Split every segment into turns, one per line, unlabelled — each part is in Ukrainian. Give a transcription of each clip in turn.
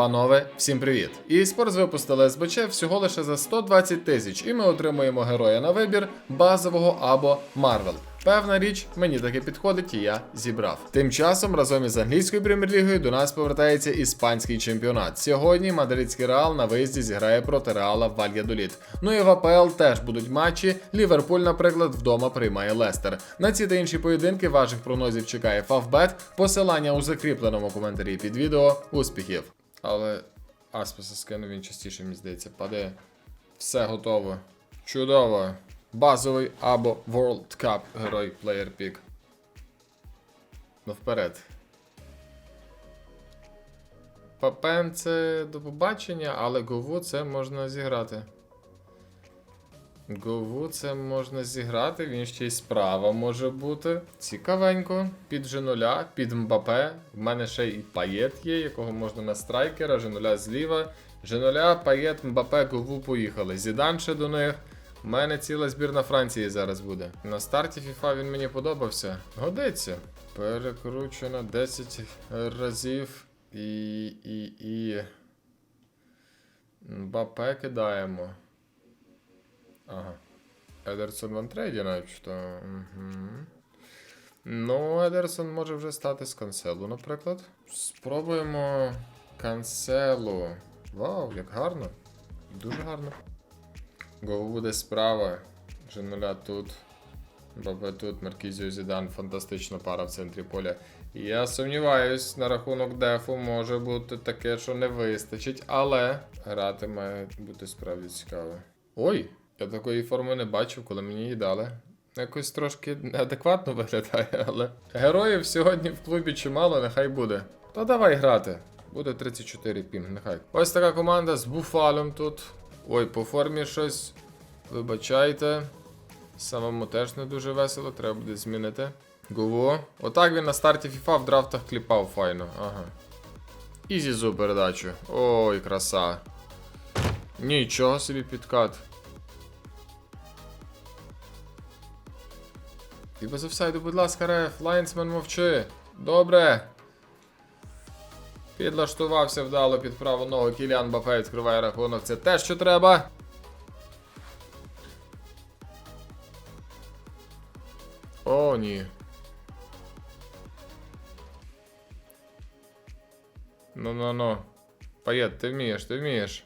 Панове, всім привіт! Спорт випустили СБЧ всього лише за 120 тисяч, і ми отримуємо героя на вибір базового або Марвел. Певна річ, мені таки підходить, і я зібрав. Тим часом разом із англійською прем'єр-лігою до нас повертається іспанський чемпіонат. Сьогодні мадридський реал на виїзді зіграє проти реала Вальядоліт. Ну і в АПЛ теж будуть матчі. Ліверпуль, наприклад, вдома приймає Лестер. На ці та інші поєдинки ваших прогнозів чекає Фавбет. Посилання у закріпленому коментарі під відео. Успіхів! Але Аспаса скину він частіше, мені здається, паде. Все готово. Чудово. Базовий або World Cup герой Player Pick. Ну вперед. Папен це до побачення, але Гову це можна зіграти. Гову це можна зіграти, він ще й справа може бути. Цікавенько. Під Женуля, під Мбапе. В мене ще й паєт є, якого можна на страйкера, Женуля зліва. Женуля, паєт, Мбапе, Гову поїхали. Зідан ще до них. У мене ціла збірна Франції зараз буде. На старті FIFA він мені подобався. Годиться. Перекручено 10 разів. І. і. і. Мбапе кидаємо. Ага. Едерсон в антрейді начебто. Угу. Ну, Едерсон може вже стати з канцелу, наприклад. Спробуємо канцелу. Вау, як гарно. Дуже гарно. Гол буде справа. Женуля тут. Бабе тут, Маркізіо Зідан, фантастична пара в центрі поля. Я сумніваюсь, на рахунок дефу може бути таке, що не вистачить, але грати має бути справді цікаво. Ой, я такої форми не бачив, коли мені її дали. Якось трошки неадекватно виглядає, але героїв сьогодні в клубі чимало, нехай буде. Та давай грати. Буде 34 пінг, нехай. Ось така команда з буфалом тут. Ой, по формі щось. Вибачайте. Самому теж не дуже весело, треба буде змінити. Гово. Отак він на старті FIFA в драфтах кліпав файно. Ага. І зізу передачу. Ой, краса. Нічого собі підкат. І без офсайду, будь ласка, реф, лайнсмен мовчи. Добре. Підлаштувався вдало під праву ногу. Кіліан Бафе відкриває рахунок. Це те, що треба. О, ні. Ну-ну-ну. Паєт, ти вмієш, ти вмієш.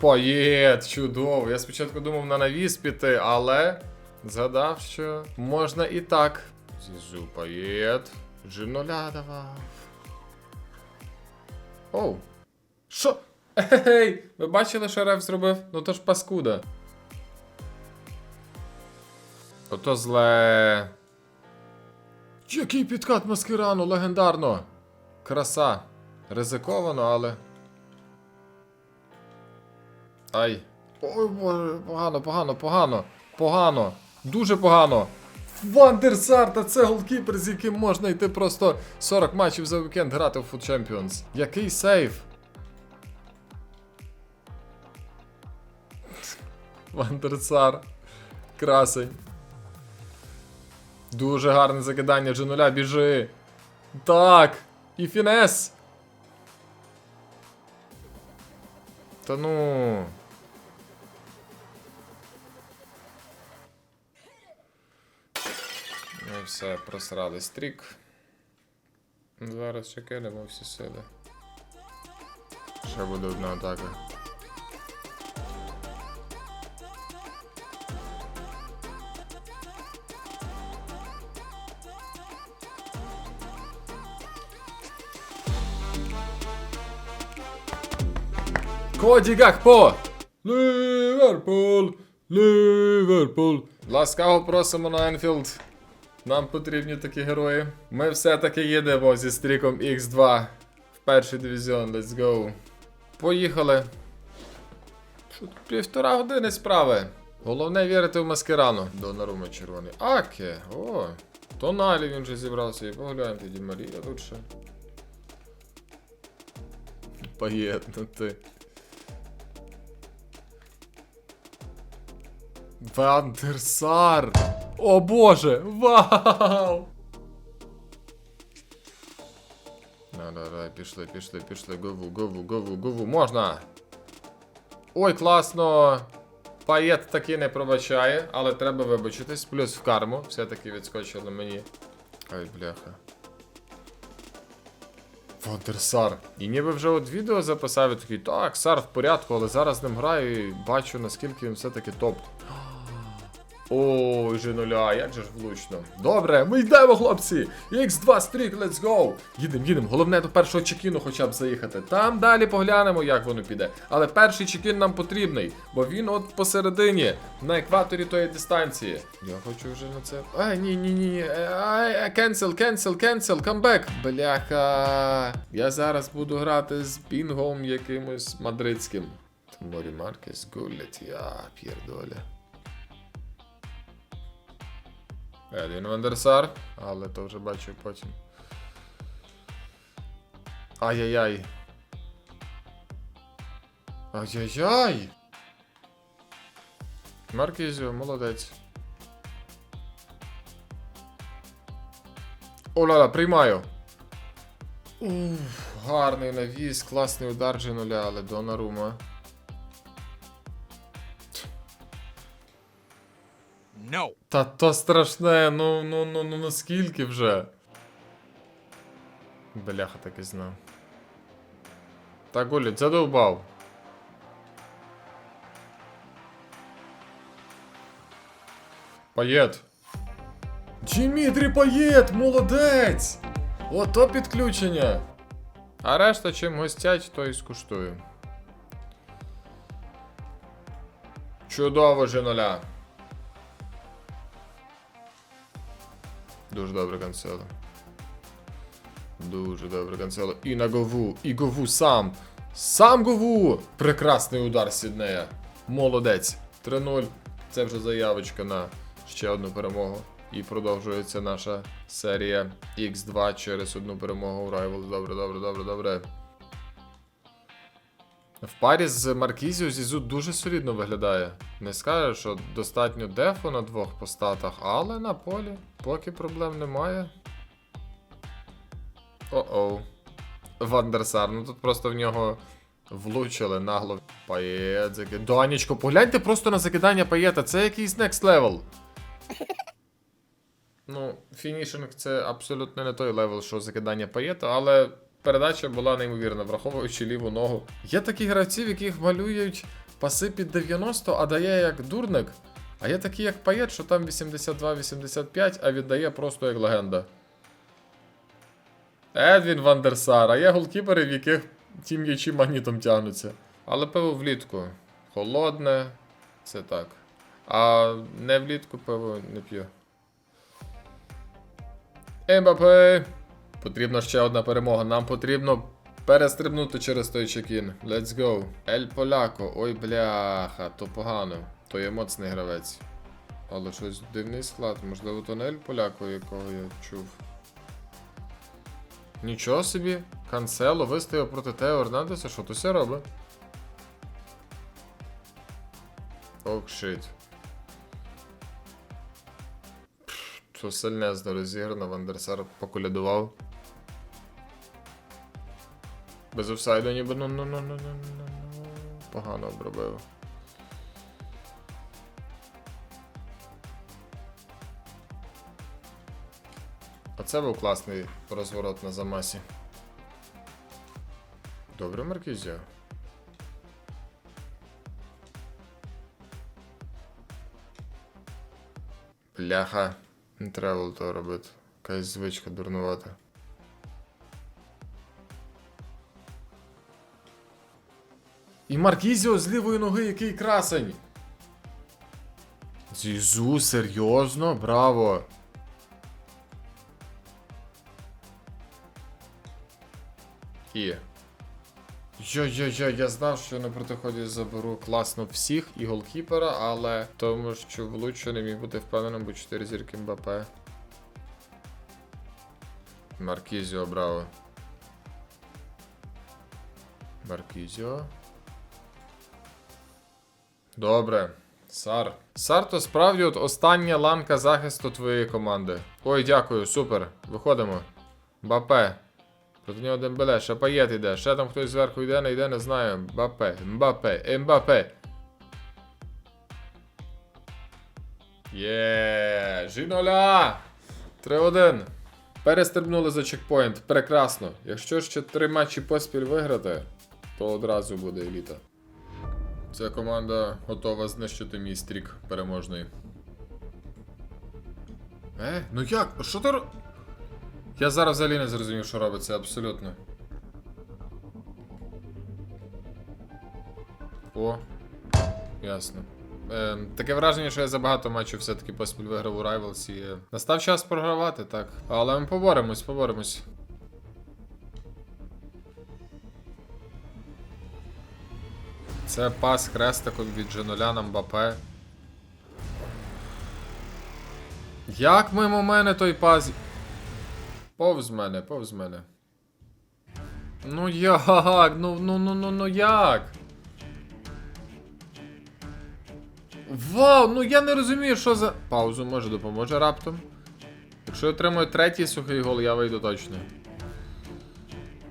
Паєт, чудово. Я спочатку думав на навіс піти, але згадав, що можна і так. Зізу паєт. Джиноля давав. Оу. Що? Ей, ви бачили, що реф зробив? Ну то ж паскуда. Ото зле. Який підкат маскирану, легендарно. Краса. Ризиковано, але. Ай. Ой, боже, погано, погано, погано. Погано. Дуже погано. Вандерсар, та це голкіпер, з яким можна йти просто 40 матчів за вікенд грати в Food Champions. Який сейф? Вандерсар. Красень. Дуже гарне закидання Джинуля, біжи. Так. І фінес. Та ну. Ну все, просрали стрік. Зараз ще кинемо всі сили. Ще буде одна атака. Коді Гакпо! Ліверпуль! Ліверпуль! Ласкаво просимо на Енфілд. Нам потрібні такі герої. Ми все-таки їдемо зі стріком X2 в перший дивізіон. Let's go. Поїхали. Що тут півтора години справи. Головне вірити в маскирану. Донарума червоний. Аке, о. Тоналі він вже зібрався. І погляньте, Ді Марія тут ще. Поєдно ти. Вандерсар! О боже! Вау! На, Давай, пішли, пішли, пішли. Гову, гову, гову, гову. Можна! Ой, класно! Паєт таки не пробачає, але треба вибачитись. Плюс в карму. Все-таки відскочило мені. Ай, бляха. Вандерсар. І ніби вже от відео записав і такий, так, Сар в порядку, але зараз ним граю і бачу, наскільки він все-таки топ. Ой, же нуля, як же ж влучно. Добре, ми йдемо, хлопці! X2 стрік, let's go! Їдем, їдем. Головне до першого чекіну хоча б заїхати. Там далі поглянемо, як воно піде. Але перший чекін нам потрібний, бо він от посередині, на екваторі тої дистанції. Я хочу вже на це. Ай, ні, ні, ні. Ай, кенсел, кенсел, кенсел, камбек. Бляха. Я зараз буду грати з бінгом якимось мадридським. Морі Маркес гулять, я п'єрдоля. Едвін Вандерсар, але то вже бачу потім. Ай-яй-яй. Ай-яй-яй. Маркізіо, молодець. Оля, приймаю. Уф, гарний навіс, класний удар Джинуля, але Донарума.
No.
Та то страшне, ну ну ну ну наскільки вже. Бляха так і знав. Так, Гуліт, задовбав. Паєт. Дімітрі Паєт, молодець! Ото підключення. А решта чим гостять, то і скуштую. Чудово, Женоля. Дуже добре канцело. Дуже добре канцело. І на Гову, і Гову сам. Сам Гову! Прекрасний удар Сіднея. Молодець. 3-0. Це вже заявочка на ще одну перемогу. І продовжується наша серія X2 через одну перемогу у Rivals. Добре, добре, добре, добре. В парі з Маркізіо Зізу дуже солідно виглядає. Не скажеш, що достатньо дефу на двох постатах, але на полі поки проблем немає. О-оу. Вандерсар, ну тут просто в нього влучили нагло. Паєт заки... Донечко, погляньте просто на закидання паєта, це якийсь next level. Ну, фінішинг це абсолютно не той левел, що закидання паєта, але передача була неймовірна, враховуючи ліву ногу. Є такі гравці, в яких малюють паси під 90, а дає як дурник. А є такі, як паєт, що там 82-85, а віддає просто як легенда. Едвін Вандерсар, а є голкіпери, в яких ті м'ячі магнітом тягнуться. Але пиво влітку. Холодне, це так. А не влітку пиво не п'ю. Ембапе! Потрібна ще одна перемога. Нам потрібно перестрибнути через той чекін. Let's go. Ель Поляко. Ой, бляха, то погано. То є моцний гравець. Але щось дивний склад. Можливо, то не Ель Поляко, якого я чув. Нічого собі. Канцело вистояв проти Тео Ернандеса. Що то ся робить? Ок, шит. Що сильнезно розіграно, Вандерсар поколядував. Без офсайду ніби ну ну ну ну ну ну ну Погано обробив. Оце був класний розворот на замасі. Добре, Маркізіо. Бляха. Не треба було того робити. Якась звичка дурнувата. І Маркізіо з лівої ноги, який красень. Зізу, серйозно? Браво. І. Йо-йо-йо, я знав, що на протиході заберу класно всіх і голкіпера, але тому що влучу не міг бути впевненим, бо 4 зірки Мбапе. Маркізіо, браво. Маркізіо. Добре. Сар. Сар, то справді от остання ланка захисту твоєї команди. Ой, дякую, супер. Виходимо. Бапе. Проти нього Дембеле, ще паєт йде, ще там хтось зверху йде, не йде, не знаю. Мбапе, Мбапе, Мбапе. Є, Жіноля! 3-1. Перестрибнули за чекпоінт. Прекрасно. Якщо ще три матчі поспіль виграти, то одразу буде еліта. Ця команда готова знищити мій стрік переможний. Е, ну як? Що ти. Я зараз взагалі не зрозумів, що робиться, абсолютно. О, ясно. Е, таке враження, що я забагато матчів все-таки поспіль виграв у Rivals і е, настав час програвати, так. Але ми поборемось, поборемось. Це пас хрестиком від Дженоля на Мбапе. Як мимо мене той пас? Повз мене, повз мене. Ну як? Ну ну ну ну ну як? Вау, ну я не розумію, що за. Паузу може допоможе раптом. Якщо я отримую третій сухий гол, я вийду точно.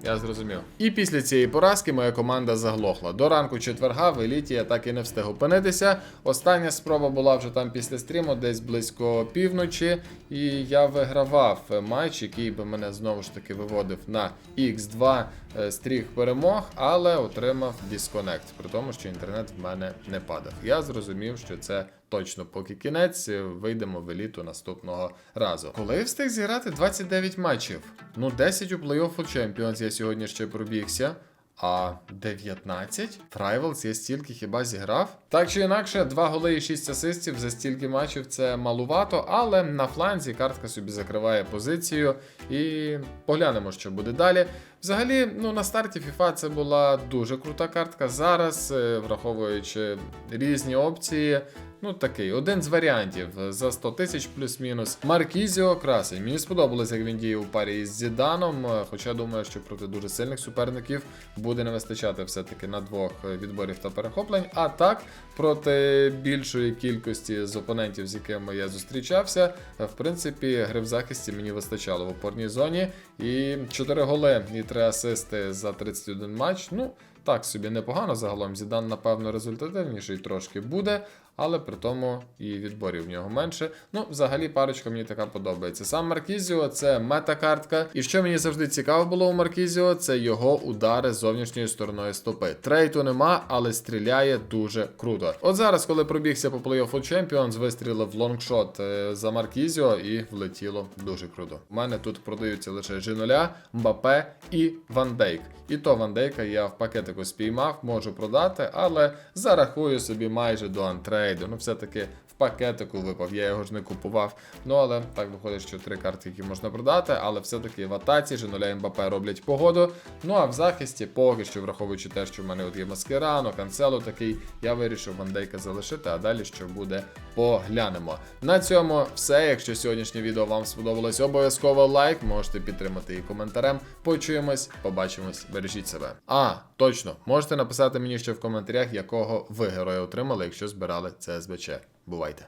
Я зрозумів. І після цієї поразки моя команда заглохла. До ранку четверга в еліті я так і не встиг опинитися. Остання спроба була вже там після стріму, десь близько півночі. І я вигравав матч, який би мене знову ж таки виводив на X2 е, стріх перемог, але отримав дисконект, при тому, що інтернет в мене не падав. Я зрозумів, що це точно поки кінець. е, Вийдемо в еліту наступного разу. Коли встиг зіграти 29 матчів, ну 10 у Playoff Champions я сьогодні ще пробігся. А 19? В Rivals я стільки хіба зіграв? Так чи інакше, 2 голи і 6 асистів за стільки матчів це малувато, але на фланзі картка собі закриває позицію і поглянемо, що буде далі. Взагалі, ну на старті FIFA це була дуже крута картка. Зараз, е, враховуючи різні опції, Ну, такий, один з варіантів за 100 тисяч плюс-мінус. Маркізіо красень. Мені сподобалось, як він діє у парі із Зіданом. е, Хоча думаю, що проти дуже сильних суперників буде не вистачати все-таки на двох е, відборів та перехоплень. А так, проти більшої кількості з опонентів, з якими я зустрічався, е, в принципі, гри в захисті мені вистачало в опорній зоні. І 4 голи і 3 асисти за 31 матч. Ну, так собі непогано загалом. Зідан, напевно, результативніший трошки буде, але при тому і відборів в нього менше. Ну, взагалі, парочка мені така подобається. Сам Маркізіо це метакартка. І що мені завжди цікаво було у Маркізіо, це його удари з зовнішньою стороною стопи. Трейту нема, але стріляє дуже круто. От зараз, коли пробігся по Playoff Champions, вистрілив лонгшот е, за Маркізіо і влетіло дуже круто. У мене тут продаються лише Жіноля, Мбапе і Ван Дейк. І то Ван Дейка я в пакетику спіймав, можу продати, але зарахую собі майже до антрейду. Ну, все-таки в пакетику випав, я його ж не купував. Ну але так виходить, що три карти, які можна продати, але все-таки в атаці Жіноля МБП роблять погоду. Ну а в захисті, поки що, враховуючи те, що в мене от є Маскерано, Канцело такий, я вирішив Ван Дейка залишити, а далі що буде, поглянемо. На цьому все. Якщо сьогоднішнє відео вам сподобалось, обов'язково лайк, можете підтримати і коментарем. Почуємось, побачимось, бережіть себе. А, точно, можете написати мені ще в коментарях, якого ви героя отримали, якщо збирали це СБЧ. Бувайте!